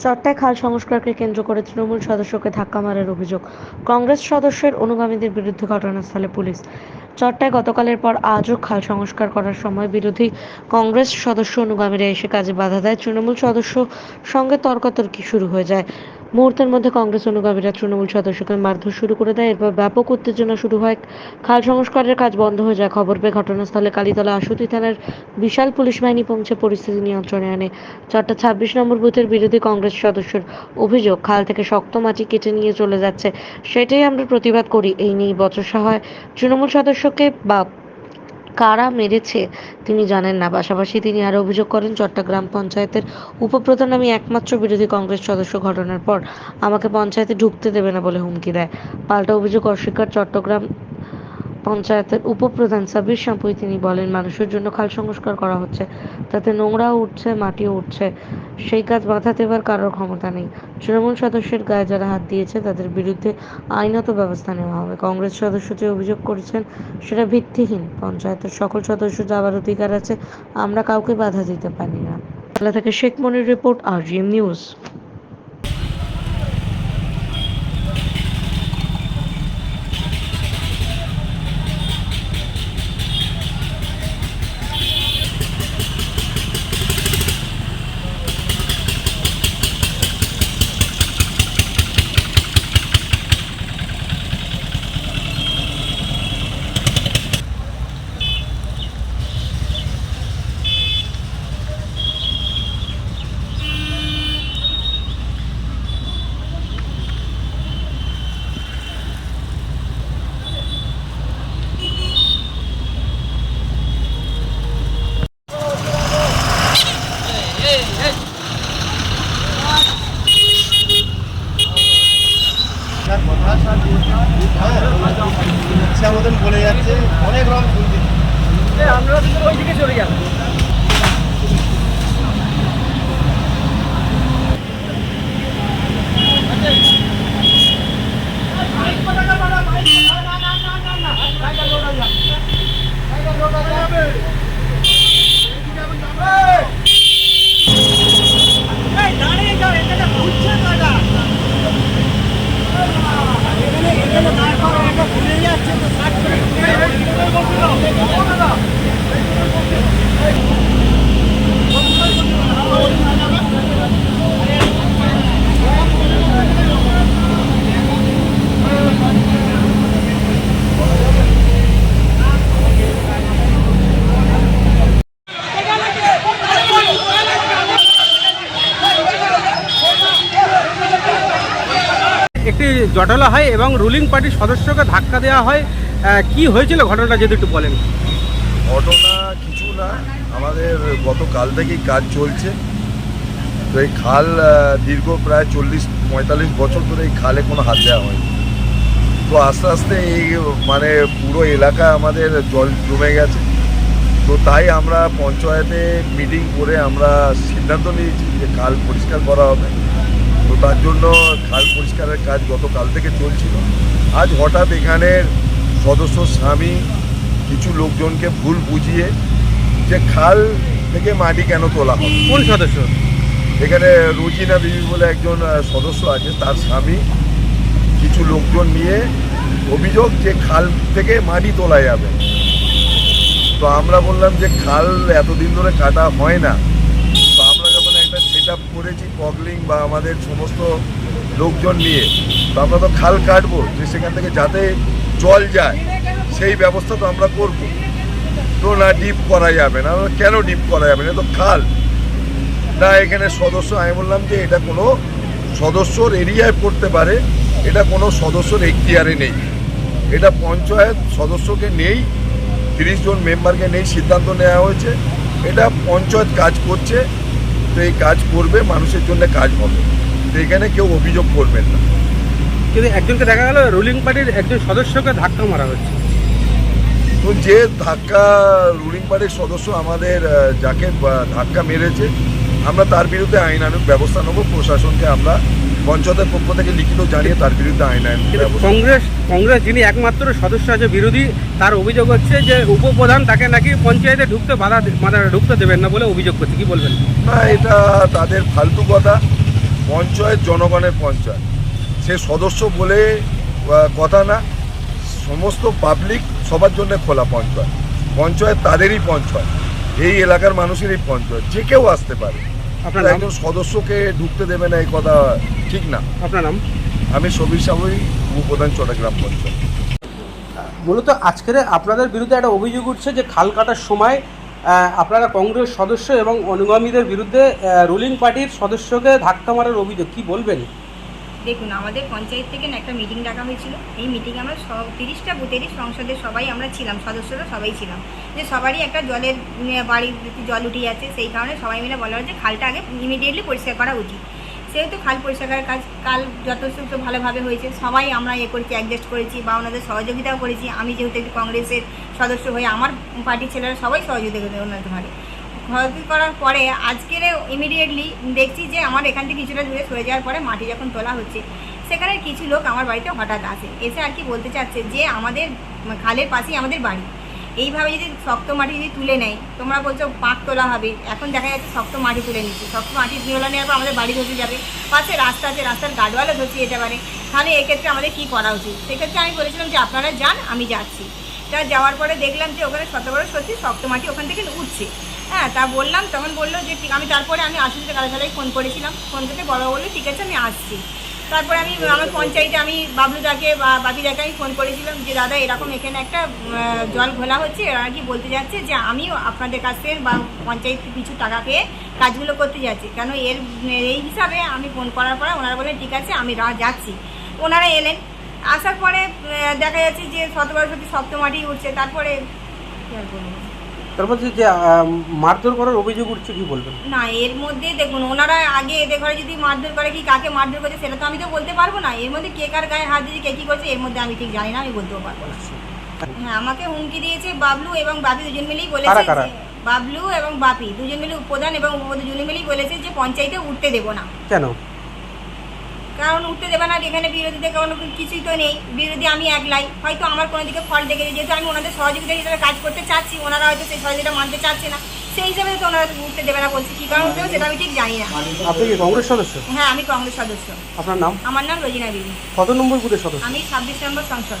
চট্টায় খাল সংস্কারকে কেন্দ্র করে তৃণমূল সদস্যকে ধাক্কা মারার অভিযোগ। কংগ্রেস সদস্যের অনুগামীদের বিরুদ্ধে ঘটনাস্থলে পুলিশ। চট্টায় গতকালের পর আজও খাল সংস্কার করার সময় বিরোধী কংগ্রেস সদস্য অনুগামীরা এসে কাজে বাধা দেয়। তৃণমূল সদস্য সঙ্গে তর্কাতর্কি শুরু হয়ে যায়। মুহূর্তের মধ্যে কংগ্রেস অনুগামীরা তৃণমূল সদস্যকে মারধর শুরু করে দেয়। এরপর ব্যাপক উত্তেজনা শুরু হয়। খাল সংস্কারের কাজ বন্ধ হয়ে যায়। খবর পেয়ে ঘটনাস্থলে কালীতলা আশুতি থানার বিশাল পুলিশ বাহিনী পৌঁছে পরিস্থিতি নিয়ন্ত্রণে আনে। চট্টা ছাব্বিশ নম্বর বুথের বিরোধী কংগ্রেস সদস্যের অভিযোগ, খাল থেকে শক্ত মাটি কেটে নিয়ে চলে যাচ্ছে। সেটাই আমরা প্রতিবাদ করি। এই নিয়ে বচসা হয় তৃণমূল সদস্যকে বা কারা মেরেছে তিনি জানেন না। পাশাপাশি তিনি আরও অভিযোগ করেন, চট্টগ্রাম পঞ্চায়েতের উপপ্রধান আমি একমাত্র বিরোধী কংগ্রেস সদস্য ঘটনার পর আমাকে পঞ্চায়েতে ঢুকতে দেবে না বলে হুমকি দেয়। পাল্টা অভিযোগ অস্বীকার চট্টগ্রাম পঞ্চায়েতের উপপ্রধান সাবির শাম্পুই। তিনি বলেন, মানুষের জন্য খাল সংস্কার করা হচ্ছে, তাতে নোংরাও উঠছে, মাটিও উঠছে। সেই কাজ বাধা দেবার কারোর ক্ষমতা নেই। তৃণমূল সদস্যের গায়ে যারা হাত দিয়েছে, তাদের বিরুদ্ধে আইনত ব্যবস্থা নেওয়া হবে। কংগ্রেস সদস্য যে অভিযোগ করেছেন, সেটা ভিত্তিহীন। পঞ্চায়েতের সকল সদস্য যাবার অধিকার আছে, আমরা কাউকে বাধা দিতে পারি না। বাংলা থেকে শেখ মনির রিপোর্ট আর নিউজ। মতন বলে যাচ্ছে অনেক রকম শুনছি। আমরা ওই দিকে চলে যাব দাঁড়িয়ে যাও এখানে ঘুরছে দাদা এখানে এখানে দাঁড় করো এটা ভুলে যাচ্ছে তো কাট করে একটি জটলা হয় এবং রুলিং পার্টির সদস্যকে ধাক্কা দেওয়া হয় কি হয়েছিল ঘটনাটা যদি একটু বলেন? ঘটনা কিছু না, আমাদের গতকাল থেকেই কাজ চলছে। তো এই খাল দীর্ঘ প্রায় চল্লিশ, পঁয়তাল্লিশ বছর ধরে এই খালে কোনো হাত দেওয়া হয়নি। তো আস্তে আস্তে এই মানে পুরো এলাকা আমাদের জল জমে গেছে। তো তাই আমরা পঞ্চায়েতে মিটিং করে আমরা সিদ্ধান্ত নিয়েছি যে খাল পরিষ্কার করা হবে। তো তার জন্য খাল পরিষ্কারের কাজ গতকাল থেকে চলছিল। আজ হঠাৎ এখানের সদস্য স্বামী কিছু লোকজনকে ভুল বুঝিয়ে যে খাল থেকে মাটি কেন তোলা হবে? কোন সদস্য? এখানে রুজিনা বিবি বলে একজন সদস্য আছে তার স্বামী। কিছু লোকজন নিয়ে অভিযোগ যে খাল থেকে মাটি তোলা যাবে। তো আমরা বললাম যে খাল এতদিন ধরে কাটা হয় না তো আমরা যখন একটা সেট আপ করেছি পগলিং বা আমাদের সমস্ত লোকজন নিয়ে, তো আমরা তো খাল কাটবো, যে সেখান থেকে যাতে জল যায়, সেই ব্যবস্থা তো আমরা করব। তো না ডিপ করা যাবে না কেন ডিপ করা যাবে না? তো খাল। না, এখানে সদস্য, আমি বললাম যে এটা কোনো সদস্যর এরিয়ায় পড়তে পারে, এটা কোনো সদস্যর এখতিয়ারে নেই। এটা পঞ্চায়েত সদস্যকে নেই, তিরিশ জন মেম্বারকে নেই, সিদ্ধান্ত নেওয়া হয়েছে। এটা পঞ্চায়েত কাজ করছে তো এই কাজ করবে মানুষের জন্য কাজ হবে। তো এখানে কেউ অভিযোগ করবেন না। কিন্তু একজনকে দেখা গেল রুলিং পার্টির একজন সদস্যকে ধাক্কা মারা হচ্ছে। তো যে ধাক্কা রুলিং পার্টির সদস্য আমাদের যাকে ধাক্কা মেরেছে আমরা তার বিরুদ্ধে আইনানুক ব্যবস্থা নেব প্রশাসনকে আমরা পঞ্চায়েতের পক্ষ থেকে লিখিত জানিয়ে তার বিরুদ্ধে কিন্তু ব্যবস্থা। কংগ্রেস কংগ্রেস যিনি একমাত্র সদস্য আছে বিরোধী তার অভিযোগ হচ্ছে যে উপপ্রধান তাকে নাকি পঞ্চায়েতে ঢুকতে বাধা মানে ঢুকতে দেবেন না বলে অভিযোগ করছে। কি বলবেন? না এটা তাদের ফালতু কথা। পঞ্চায়েত জনগণের পঞ্চায়েত। সে সদস্য বলে কথা না। সমস্ত পাবলিক সবার জন্য খোলা পঞ্চায়েত। পঞ্চায়েত তাদেরই পঞ্চায়েত। এই এলাকার মানুষেরই পঞ্চায়েত। যে কেউ আসতে পারে। আপনার নাম? একজন সদস্যকে ঢুকতে দেবে না এই কথা ঠিক না। আপনার নাম? আমি সবির সাবই উপপ্রধান চট্টগ্রাম পঞ্চায়েত। মূলত আজকের আপনাদের বিরুদ্ধে একটা অভিযোগ উঠছে যে খাল কাটার সময় আপনারা কংগ্রেস সদস্য এবং অনুগামীদের বিরুদ্ধে রুলিং পার্টির সদস্যকে ধাক্কা মারার অভিযোগ। কি বলবেন? দেখুন, আমাদের পঞ্চায়েত থেকে একটা মিটিং ডাকা হয়েছিল। এই মিটিংয়ে আমরা সব তিরিশটা বুথেরই সংসদের সবাই আমরা ছিলাম, সদস্যরা সবাই ছিলাম। যে সবারই একটা জলের বাড়ির জল উঠে যাচ্ছে সেই কারণে সবাই মিলে বলা হচ্ছে খালটা আগে ইমিডিয়েটলি পরিষ্কার করা উচিত। সেহেতু খাল পরিষ্কারের কাজ, কাল যথেষ্ট ভালোভাবে হয়েছে। সবাই আমরা এ করেছি অ্যাডজাস্ট করেছি বা ওনাদের সহযোগিতাও করেছি। আমি যেহেতু কংগ্রেসের সদস্য হয়ে আমার পার্টির ছেলেরা সবাই সহযোগিতা করে ওনাদের ঘরে ক্ষতি করার পরে আজকের ইমিডিয়েটলি দেখছি যে আমার এখান থেকে কিছুটা দূরে সরে যাওয়ার পরে মাটি যখন তোলা হচ্ছে, সেখানে কিছু লোক আমার বাড়িতে হঠাৎ আসে। এসে আর কি বলতে চাচ্ছে যে আমাদের খালের পাশেই আমাদের বাড়ি। এইভাবে যদি শক্ত মাটি যদি তুলে নেয়, তোমরা বলছো পাক তোলা হবে। এখন দেখা যাচ্ছে শক্ত মাটি তুলে নিচ্ছে। শক্ত মাটি তোলা নেওয়ার পর আমাদের বাড়ি ধসে যাবে। পাশে রাস্তা আছে, রাস্তার গাডওয়ালও ধসে যেতে পারে। তাহলে এক্ষেত্রে আমাদের কী করা উচিত? সেক্ষেত্রে আমি বলেছিলাম যে আপনারা যান, আমি যাচ্ছি। তা যাওয়ার পরে দেখলাম যে ওখানে শত বড় সত্যি শক্ত মাটি ওখান থেকে উঠছে। হ্যাঁ তা বললাম তখন বলল যে ঠিক আমি তারপরে আমি আশুষে কালাশালায় ফোন করেছিলাম। ফোন করতে বড় বলল ঠিক আছে আমি আসছি। তারপরে আমি আমার পঞ্চায়েতে আমি বাবলুদাকে বা বাবিদাকে আমি ফোন করেছিলাম যে দাদা এরকম এখানে একটা জল ঘোলা হচ্ছে। এরা কি বলতে যাচ্ছে যে আমিও আপনাদের কাছ থেকে বা পঞ্চায়েত কিছু টাকা পেয়ে কাজগুলো করতে যাচ্ছি। কেন এর এই হিসাবে আমি ফোন করার পরে ওনারা বললেন ঠিক আছে আমি রা- যাচ্ছি। ওনারা এলেন। আসার পরে দেখা যাচ্ছে যে শতবার সত্যি সপ্তমাটি উঠছে। তারপরে কি আর বলব? তারপর যে যে, মারধর করার অভিযোগ উঠছে কি বলবেন? না এর মধ্যে দেখুন ওনারা আগে এদের ঘরে যদি মারধর করে কি কাকে মারধর করছে সেটা তো আমি তো বলতে পারব না। এর মধ্যে কে কার গায়ে হাত দিয়েছে কে কি করছে এর মধ্যে আমি ঠিক জানি না আমি বলতেও পারব না। হ্যাঁ আমাকে হুমকি দিয়েছে বাবলু এবং বাপি দুজন মিলেই বলেছে বাবলু এবং বাপি দুজন মিলে উপপ্রধান এবং দুজন মিলেই বলেছে যে পঞ্চায়েতে উঠতে দেবো না। কেন? কারণ উঠতে দেবে না এখানে বিরোধীদের কোনো কিছুই তো নেই। বিরোধী আমি একলাই। হয়তো আমার কোনো দিকে ফল দেখেছে যেহেতু আমি ওনাদের সহযোগিতা হিসেবে কাজ করতে চাচ্ছি ওনারা হয়তো সেই সহযোগিতা মানতে চাচ্ছে না। সেই হিসাবে তো ওনারা উঠতে দেবে না বলছি। কী কারণ উঠতে হবে সেটা আমি ঠিক জানি না। আপনি কি কংগ্রেস সদস্য? হ্যাঁ আমি কংগ্রেস সদস্য। আপনার নাম? আমার নাম রোজিনা বিবি। কত নম্বর বুথের সদস্য? আমি ছাব্বিশ নম্বর সংসদ।